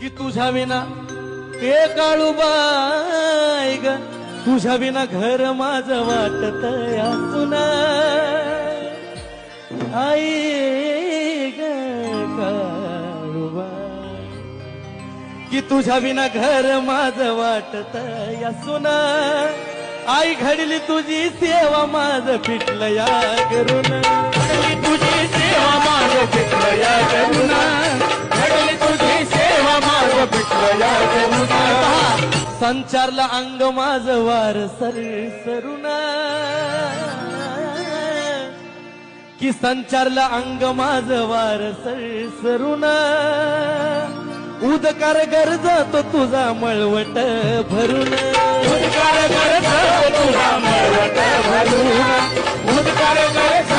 की तुझ्या विना हे काळूबाई ग. तुझ्या विना घर माझ वाटत असून आई ग की तुझ्या विना घर माझ वाटत असून आई घडली तुझी सेवा माझ फिटलं या करून घडली तुझी सेवा संचारला अंग माझ वार सर सरुण. की संचारला अंग माझ वार सर सरुण. उदकार गरज तो तुझा मळवट भरून. उदकार करत तुझा मळवट भरून. उदकार करत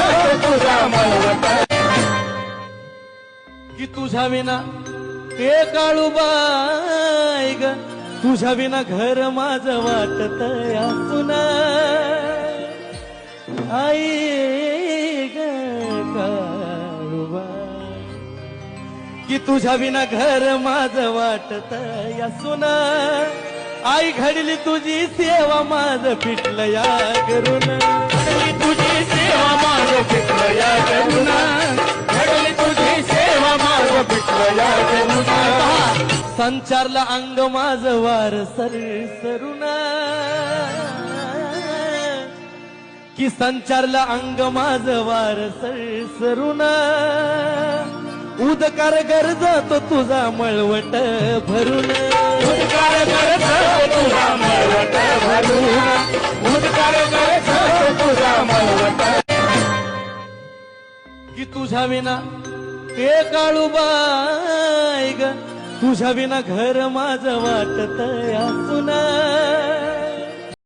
तुझा मळवट. की तुझ्या विना हे काळूबा तुझ्या विना घर माझ वाटत असून. आई ग की तुझ्या विना घर माझ वाटत असून. आई घडली तुझी सेवा माझ फिटलं या करून संचारला अंग माझ वार सर सरुण. की संचारला अंग माझ वार सर सरुण. उदकार गरज तो तुझा मळवट भरून. उदकार गरज तुझा मळवट भरून. उदकार गरज तुझा मळवट. की तुझ्या विना हे काळूबाई ग. तुझ्या विना घर माझ वाटत या